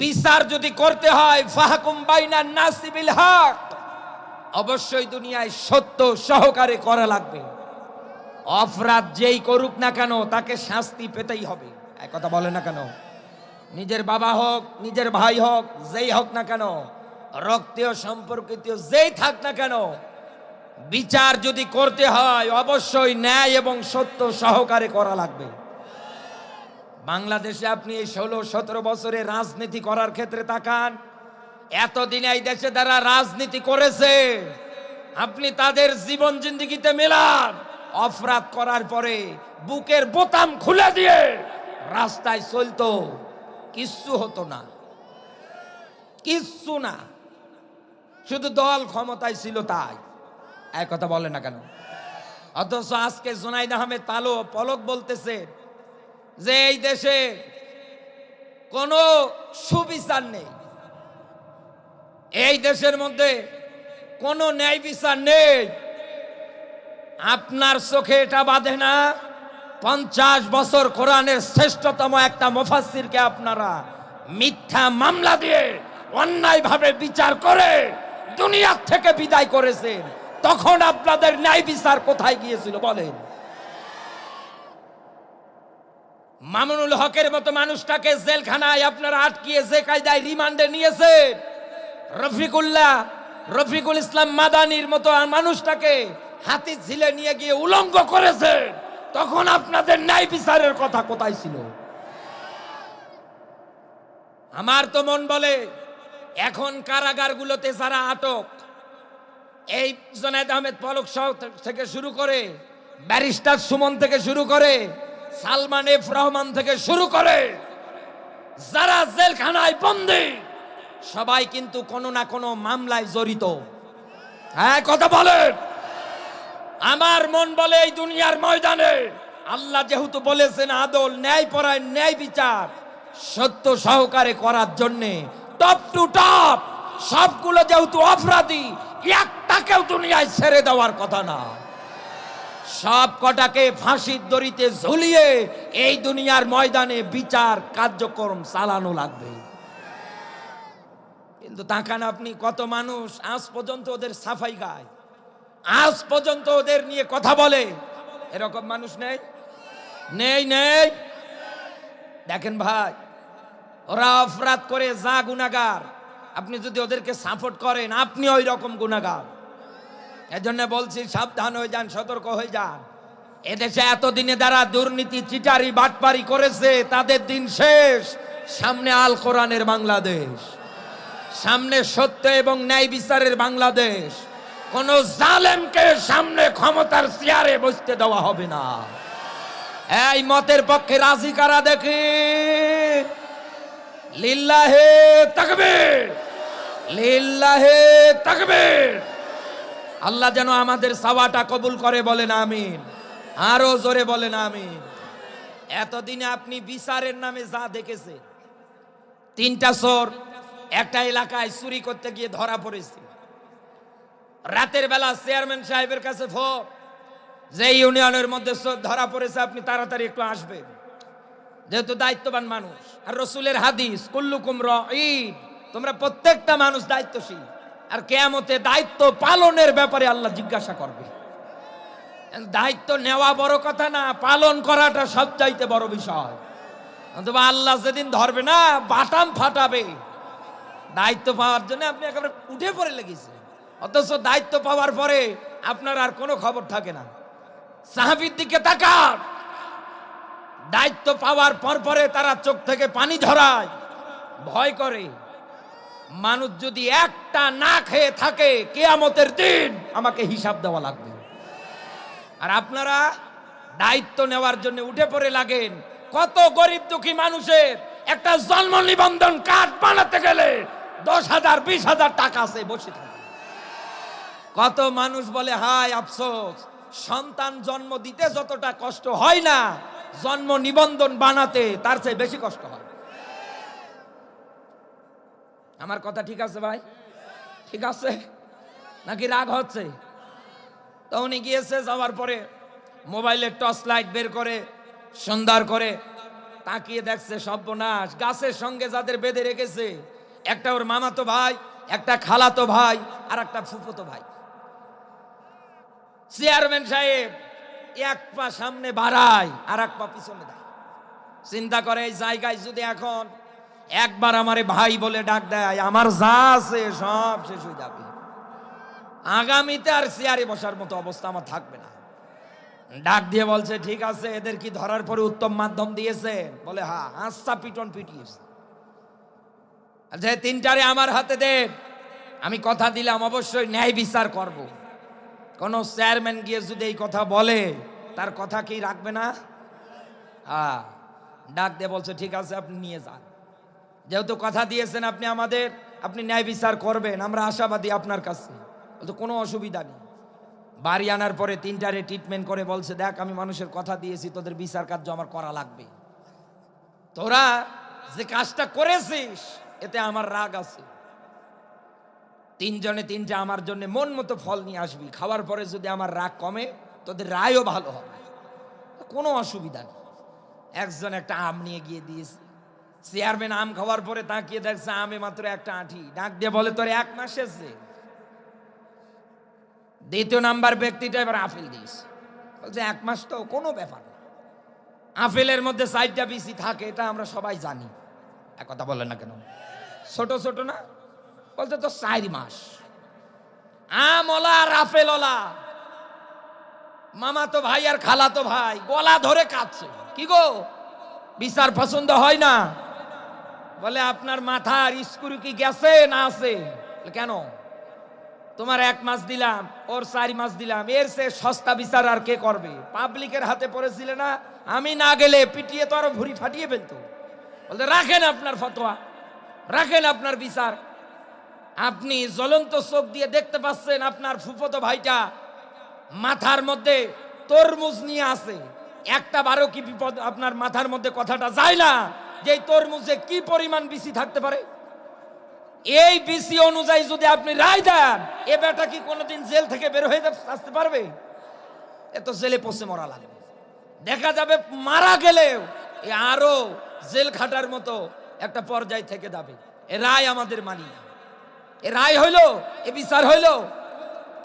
বিচার যদি করতে হয়, ফাহাকুম বাইনা নাসিবিল হক। অবশ্যই দুনিয়ায় সত্য সহকারে করা লাগবে। অপরাধ যেই করুক না কেন, তাকে শাস্তি পেতেই হবে। এক কথা বলে না কেন? নিজের বাবা হোক, নিজের ভাই হোক, যেই হোক না কেন, রক্তীয় সম্পর্কিত যেই থাক না কেন, বিচার যদি করতে হয়, অবশ্যই ন্যায় এবং সত্য সহকারে করা লাগবে। বাংলাদেশে আপনি এই ষোলো, সতেরো বছরে রাজনীতি করার ক্ষেত্রে তাকান। এতদিন এই দেশে যারা রাজনীতি করেছে, আপনি তাদের জীবন জিন্দিগিতে মেলান। অপরাধ করার পরে বুকের বোতাম খুলে দিয়ে রাস্তায় চলতো। কিচ্ছু হতো না। কিচ্ছু না। শুধু দল ক্ষমতায় ছিল তাই। এক কথা বলে না কেন? অথচ আজকে জোনাইদ আহমেদ পালো পলক বলতেছে যে এই দেশে কোনো সুবিচার নেই। এই দেশের মধ্যে কোনো ন্যায় বিচার নেই। আপনার চোখে এটা বাঁধে না। পঞ্চাশ বছর কোরআনের শ্রেষ্ঠতম একটা মুফাসসিরকে আপনারা মিথ্যা মামলা দিয়ে অন্যায়ভাবে বিচার করে দুনিয়ার থেকে বিদায় করেছেন। তখন আপনাদের ন্যায় বিচার কোথায় গিয়েছিল বলেন? মামুনুল হকের মতো মানুষটাকে জেলখানায় আপনারা আটকিয়ে যে কায়দায় রিমান্ডে নিয়েছেন। রফিকুল্লাহ, রফিকুল ইসলাম মাদানির মতো মানুষটাকে হাতি ঝিলে নিয়ে গিয়ে উলঙ্গ করেছে তখন আপনাদের ন্যায় বিচারের কথা কোথায় ছিল? আমার তো মন বলে, এখন কারাগারগুলোতে যারা আটক, এই জনায়েদ আহমেদ পলক সহ থেকে শুরু করে, ব্যারিস্টার সুমন থেকে শুরু করে সালমান এফ রহমান থেকে শুরু করে, যারা জেলখানায় বন্দী, সবাই কিন্তু কোনো না কোনো মামলায় জড়িত। হ্যাঁ কথা বলেন। আমার মন বলে এই দুনিয়ার ময়দানে, আল্লাহ যেহেতু বলেছেন আদল, ন্যায় পরায় ন্যায় বিচার, সত্য সহকারে করার জন্যে, টপ টু টপ, সবগুলো যেহেতু অপরাধী, একটাকেও দুনিয়ায় ছেড়ে দেওয়ার কথা না। সব কটাকে ফাঁসির দড়িতে ঝুলিয়ে এই দুনিয়ার ময়দানে বিচার কার্যক্রম চালানো লাগবে। কিন্তু তাকান আপনি, কত মানুষ আজ পর্যন্ত ওদের সাফাই গায়, আজ পর্যন্ত ওদের নিয়ে কথা বলে। এরকম মানুষ নেই? নেই নেই। দেখেন ভাই, ওরা অপরাধ করে যা গুনাগার আপনি যদি ওদেরকে সাপোর্ট করেন, আপনি ওই রকম গুনাগার এজন্য বলছি, সাবধান হয়ে যান, সতর্ক হয়ে যান। এদেশে এতদিনে যারা দুর্নীতি, চিটারি, বাটপারি করেছে, তাদের দিন শেষ। সামনে আল কোরআনের বাংলাদেশ। সামনে সত্য এবং ন্যায় বিচারের বাংলাদেশ। কোন জালেমকে সামনে ক্ষমতার চেয়ারে বসতে দেওয়া হবে না। এই মতের পক্ষে রাজি কারা দেখি? লিল্লাহে তাকবীর। লিল্লাহে তাকবীর। আল্লাহ যেন আমাদের সাওয়াটা কবুল করে বলেন আমিন। আরও জোরে বলেন আমিন। এতদিনে আপনি বিচারের নামে যা দেখেছে তিনটা চোর একটা এলাকায় চুরি করতে গিয়ে ধরা পড়েছে। রাতের বেলা চেয়ারম্যান সাহেবের কাছে ফোন, যে ইউনিয়নের মধ্যে ধরা পড়েছে, আপনি তাড়াতাড়ি একটু আসবেন। যেহেতু দায়িত্ববান মানুষ। আর রসুলের হাদিস, কুল্লুকুম ঈদ তোমরা প্রত্যেকটা মানুষ দায়িত্বশীল। আর কেয়ামতে দায়িত্ব পালনের ব্যাপারে আল্লাহ জিজ্ঞাসা করবে। দায়িত্ব নেওয়া বড় কথা না, পালন করাটা সবচাইতে বড় বিষয়। অথবা আল্লাহ যেদিন ধরবে না, বাটাম ফাটাবে। দায়িত্ব পাওয়ার জন্য আপনি একেবারে উঠে পড়ে লেগেছে অথচ দায়িত্ব পাওয়ার পরে আপনার আর কোনো খবর থাকে না। সাহাবির দিকে তাকান। দায়িত্ব পাওয়ার পর পরে তারা চোখ থেকে পানি ধরায় ভয় করে। মানুষ যদি একটা না খেয়ে থাকে কেয়ামতের দিন আমাকে হিসাব দেওয়া লাগবে। আর আপনারা দায়িত্ব নেওয়ার জন্য উঠে পড়ে লাগেন। কত গরিব দুঃখী মানুষের একটা জন্ম নিবন্ধন কার্ড বানাতে গেলে দশ হাজার, বিশ হাজার টাকা আছে, বসে থাকে কত মানুষ বলে, হায় আফসোস, সন্তান জন্ম দিতে যতটা কষ্ট হয় না, জন্ম নিবন্ধন বানাতে তার চেয়ে বেশি কষ্ট হয়। আমার কথা ঠিক আছে ভাই? ঠিক আছে? নাকি রাগ হচ্ছে? তো উনি গিয়েছে, যাওয়ার পরে মোবাইলের টর্চ লাইট বের করে সুন্দর করে তাকিয়ে দেখছে সর্বনাশ। গাছের সঙ্গে যাদের বেঁধে রেখেছে, একটা ওর মামাতো ভাই, একটা খালাতো ভাই, আর একটা ফুফতো ভাই। চেয়ারম্যান সাহেব এক পা সামনে বাড়ায়, আর এক পা পিছনে দেয়। চিন্তা করে এই জায়গায় যদি এখন একবার আমারে ভাই বলে ডাক দেয়, আমার যা আছে সব শেষ হয়ে যাবে। আগামীতে আর চেয়ারে বসার মতো অবস্থা আমার থাকবে না। ডাক দিয়ে বলছে, ঠিক আছে, এদের কি ধরার পরে উত্তম মাধ্যম দিয়েছে? বলে, হা হাঁসা পিটন পিটিয়েছে। যে, তিনটারে আমার হাতে দে। আমি কথা দিলাম, অবশ্যই ন্যায় বিচার করব। কোন চেয়ারম্যান গিয়ে যদি এই কথা বলে, তার কথা কি রাখবে না? হ্যাঁ ডাক দিয়ে বলছে, ঠিক আছে, আপনি নিয়ে যান। যেহেতু কথা দিয়েছেন আপনি আমাদের, আপনি ন্যায় বিচার করবেন, আমরা আশাবাদী আপনার কাছে। বলছে কোনো অসুবিধা নেই। বাড়ি আনার পরে তিনটারে ট্রিটমেন্ট করে বলছে, দেখ, আমি মানুষের কথা দিয়েছি, তোদের বিচার কার্য আমার করা লাগবে। তোরা যে কাজটা করেছিস, এতে আমার রাগ আছে। তিনজনে তিনটা আমার জন্য মন মতো ফল নিয়ে আসবি। খাওয়ার পরে যদি আমার রাগ কমে, তোদের রায়ও ভালো হবে। কোনো অসুবিধা নেই। একজন একটা আম নিয়ে গিয়ে দিয়েছে। চেয়ারম্যান আম খাওয়ার পরে তাকিয়ে দেখছে আমে মাত্র একটা আঁঠি। ডাক দিয়ে বলে, তোর এক মাস এসে দ্বিতীয় নাম্বার ব্যক্তিটা এবার আপেল দিস বলছে, এক মাস তো কোনো ব্যাপার না। আপেলের মধ্যে সাইডটা বেশি থাকে, এটা আমরা সবাই জানি। এক কথা বলেন না কেন? ছোট ছোট না? বলছে তো চার মাস। আমলা আপেলওলা মামা তো ভাই আর খালা তো ভাই। গলা ধরে কাঁদছে। কি গো? বিচার পছন্দ হয় না? বলে, আপনার মাথার স্ক্রু কি গেছে না আছে? কেন? তোমার এক মাস দিলাম, ওর চার মাস দিলাম, এর সে সস্তা বিচার আর কে করবে? পাবলিকের হাতে পড়েছিলে না, আমি না গেলে পিটিয়ে তো আরও ভুড়ি ফাটিয়ে ফেলতো। বলতে রাখেন আপনার ফতোয়া, রাখেন আপনার বিচার। আপনি জ্বলন্ত চোখ দিয়ে দেখতে পাচ্ছেন আপনার ফুফতো ভাইটা মাথার মধ্যে তরমুজ নিয়ে আছে। একটা বারো কি বিপদ, আপনার মাথার মধ্যে কথাটা যায় না। যে তরমুজে কি পরিমাণ বিসি থাকতে পারে? এই বিসি অনুযায়ী যদি আপনি রায় দেন, এ বেটা কি কোনোদিন জেল থেকে বের হয়ে আসতে পারবে? এ তো জেলে পচে মরা লাগবে দেখা যাবে মারা গেলেও আরও জেল খাটার মতো একটা পর্যায় থেকে যাবে। এ রায় আমাদের মানি না। এ রায় হইল, এ বিচার হইল।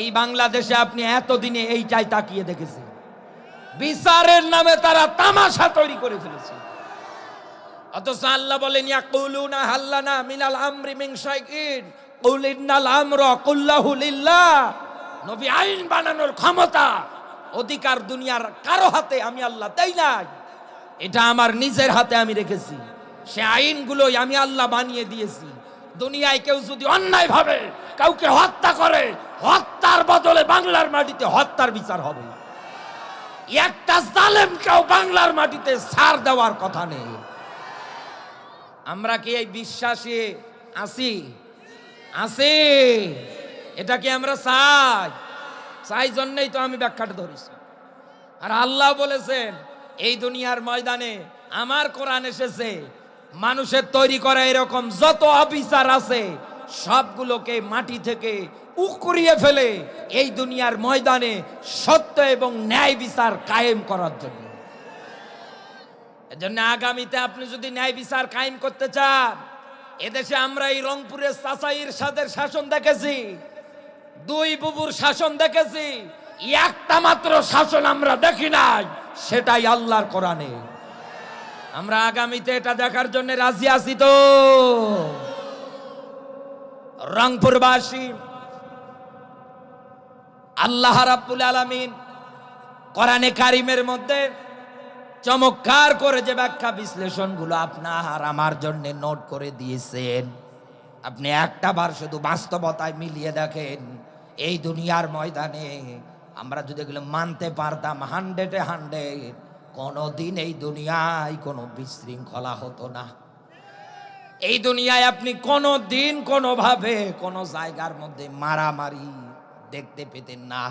এই বাংলাদেশে আপনি এতদিনে এইটাই তাকিয়ে দেখেছেন। বিচারের নামে তারা তামাশা তৈরি করে ফেলেছে। অথচ আল্লাহ বলেন, ইয়াকুলুনা হাল্লানা মিনাল আমরি মিন শাইইন। কুল ইন্নাল আমরা কুল্লাহু লিল্লাহ। নবী আইন বানানোর ক্ষমতা অধিকার দুনিয়ার কারও হাতে আমি আল্লাহ দেই নাই। এটা আমার নিজের হাতে আমি রেখেছি। সে আইনগুলোই আমি আল্লাহ বানিয়ে দিয়েছি। দুনিয়ায় কেউ যদি অন্যায় ভাবে, কাউকে হত্যা করে, হত্যার বদলে বাংলার মাটিতে হত্যার বিচার হবে। একটা জালেমকেও বাংলার মাটিতে ছাড় দেওয়ার কথা নেই। আমরা কি এই বিশ্বাসে? আছি আছি এটা কি আমরা চাই? চাই জন্যই তো আমি ব্যাখ্যাটা ধরেছি। আর আল্লাহ বলেছেন, এই দুনিয়ার ময়দানে আমার কোরআন এসেছে, মানুষের তৈরি করা এরকম যত অফিসার আছে, সবগুলোকে মাটি থেকে উকরিয়ে ফেলে এই দুনিয়ার ময়দানে সত্য এবং ন্যায় বিচার কায়েম করার জন্য। এজন্য আগামীতে আপনি যদি ন্যায় বিচার কায়েম করতে চান, এদেশে আমরা এই রংপুরের চাচাইয়ের সাদের শাসন দেখেছি, দুই বুবুর শাসন দেখেছি, একটা মাত্র শাসন আমরা দেখি নাই, সেটাই আল্লাহর কোরআনে। আমরা আগামীতে এটা দেখার জন্য রাজি আছি তো? রংপুরবাসী, আল্লাহ রাব্বুল আলামিন কোরআনে কারিমের মধ্যে চমৎকার করে যে ব্যাখ্যা বিশ্লেষণগুলো আপনার আমার জন্য নোট করে দিয়েছেন। আপনি একটা বার শুধু বাস্তবতায় মিলিয়ে দেখেন, এই দুনিয়ার ময়দানে আমরা যদি এগুলো মানতে পারতাম হান্ড্রেডে হান্ড্রেড কোনোদিন এই দুনিয়ায় কোনো বিশৃঙ্খলা হতো না। এই দুনিয়ায় আপনি কোনো দিন কোনোভাবে কোনো জায়গার মধ্যে মারামারি দেখতে পেতেন না।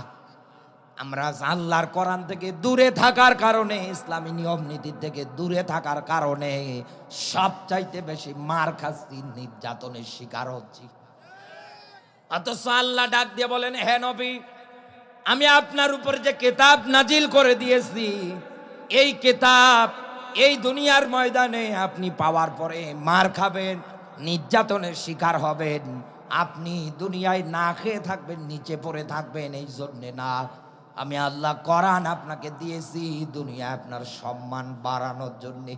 আমরা আল্লাহর কোরআন থেকে দূরে থাকার কারণে, ইসলামী নিয়ম নীতির থেকে দূরে থাকার কারণে সবচাইতে বেশি মার খাচ্ছি নির্যাতনের শিকার হচ্ছি। অথচ আল্লাহ ডাক দিয়ে বলেন, হে নবী, আমি আপনার উপর যে কেতাব নাজিল করে দিয়েছি, এই কেতাব এই দুনিয়ার ময়দানে আপনি পাওয়ার পরে মার খাবেন, নির্যাতনের শিকার হবেন। আপনি দুনিয়ায় না খেয়ে থাকবেন, নিচে পড়ে থাকবেন, এই জন্যে না আমি আল্লাহ করান আপনাকে দিয়েছি, দুনিয়া আপনার সম্মান বাড়ানোর জন্যে।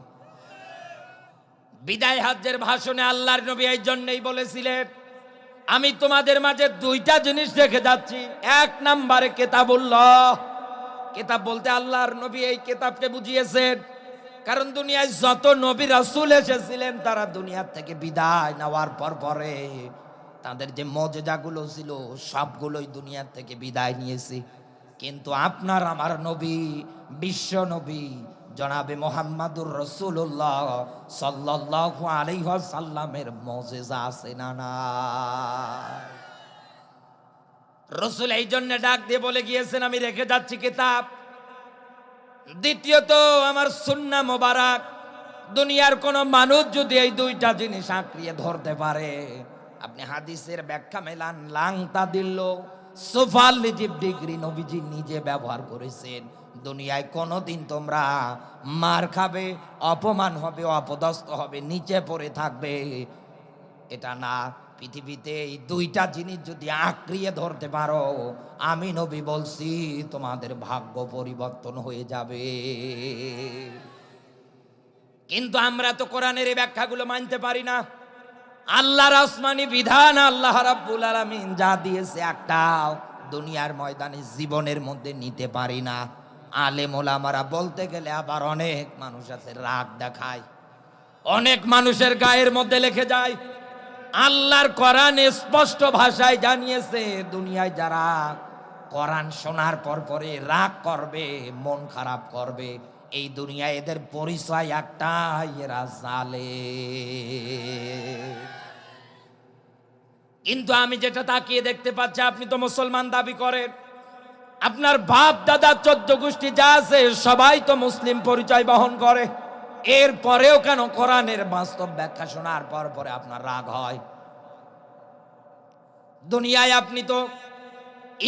বিদায় হাজ্যের ভাষণে আল্লাহর নবী এই জন্যই বলেছিলেন, আমি তোমাদের মাঝে দুইটা জিনিস রেখে যাচ্ছি। এক নাম্বারে কেতাবুল্লাহ। কেতাব বলতে আল্লাহর নবী এই কেতাবকে বুঝিয়েছেন, কারণ দুনিয়ায় যত নবী রাসূল এসেছিলেন, তারা দুনিয়ার থেকে বিদায় নেওয়ার পর পরে তাদের যে মজাগুলো ছিল, সবগুলোই দুনিয়ার থেকে বিদায় নিয়েছে। কিন্তু আপনার আমার নবী, বিশ্ব নবী, জনাবে মোহাম্মদুর রসুল্লাহ সাল্লাল্লাহু আলাইহি সাল্লামের মজেজা আছে না না? রসুল এই জন্য ডাক দিয়ে বলে গিয়েছেন, আমি রেখে যাচ্ছি কিতাব। দ্বিতীয়ত, আমার সুন্না মোবারক। দুনিয়ার কোন মানুষ যদি এই দুইটা জিনিস আঁকড়িয়ে ধরতে পারে, আপনি হাদিসের ব্যাখ্যা মেলান, লাংতা দিল। সোফাল লিজিব ডিগ্রি নবীজি নিজে ব্যবহার করেছেন। দুনিয়ায় কোনোদিন তোমরা মার খাবে, অপমান হবে, অপদস্থ হবে, নিচে পড়ে থাকবে। এটা না, পৃথিবীতে এই দুইটা জিনিস যদি আঁকড়িয়ে ধরতে পারো, আমি নবী বলছি, তোমাদের ভাগ্য পরিবর্তন হয়ে যাবে। কিন্তু আমরা তো কোরআনের এই ব্যাখ্যাগুলো মানতে পারি না। আল্লাহর আসমানি বিধান আল্লাহ রাব্বুল আলামিন যা দিয়েছে একটা দুনিয়ার ময়দানে জীবনের মধ্যে নিতে পারি না। আলেম ওলামারা বলতে গেলে আবার অনেক মানুষ আছে, রাগ দেখায়। অনেক মানুষের গায়ের মধ্যে লিখে যায়, আল্লাহর কোরআন স্পষ্ট ভাষায় জানিয়েছে, দুনিয়ায় যারা কোরআন শোনার পর পরে রাগ করবে, মন খারাপ করবে এই দুনিয়ায় এদের পরিচয় একটাই, এরা কিন্তু আমি যেটা তাকিয়ে দেখতে পাচ্ছি, আপনি তো মুসলমান দাবি করেন। আপনার বাপ, দাদা, চোদ্দ গোষ্ঠী যা আছে, সবাই তো মুসলিম পরিচয় বহন করে। এর পরেও কেন কোরআনের বাস্তব ব্যাখ্যা শোনার পর পরে আপনার রাগ হয়? দুনিয়ায় আপনি তো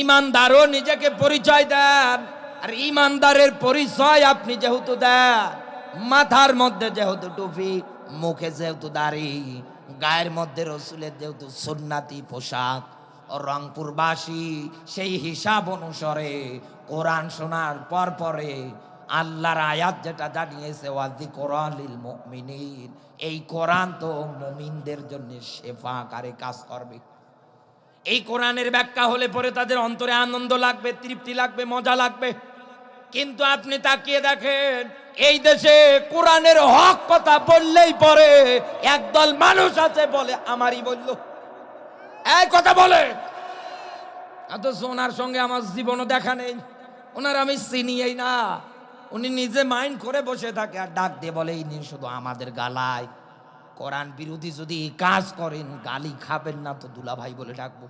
ইমানদারও নিজেকে পরিচয় দেন আর ইমানদারের পরিচয় আপনি যেহেতু দেন, মাথার মধ্যে যেহেতু টুপি, মুখে যেহেতু দাড়ি, গায়ের মধ্যে রসুলের যেহেতু সুন্নাতি পোশাক রংপুরবাসী সেই হিসাব অনুসারে কোরআন শোনার পর পরে আল্লাহর আয়াত যেটা জানিয়েছে ওয়াজি কোরআনিল মুমিনিন। এই কোরআন তো মুমিনদের জন্য শেফা আকারে কাজ করবে। এই কোরআনের ব্যাখ্যা হলে পরে তাদের অন্তরে আনন্দ লাগবে, তৃপ্তি লাগবে, মজা লাগবে। কিন্তু আপনি তাকিয়ে দেখেন, এই দেশে কোরআনের হক কথা বললেই পরে একদল মানুষ আছে বলে আমারই বলল। এই কথা বলে। অথচ ওনার সঙ্গে আমার জীবনও দেখা নেই। ওনার আমি চিনিই না। উনি নিজে মাইন্ড করে বসে থাকে আর ডাক দিয়ে বলে ইনি শুধু আমাদের গালায় কোরআন বিরোধী যদি কাজ করেন গালি খাবেন না তো দুলা ভাই বলে ডাকবো।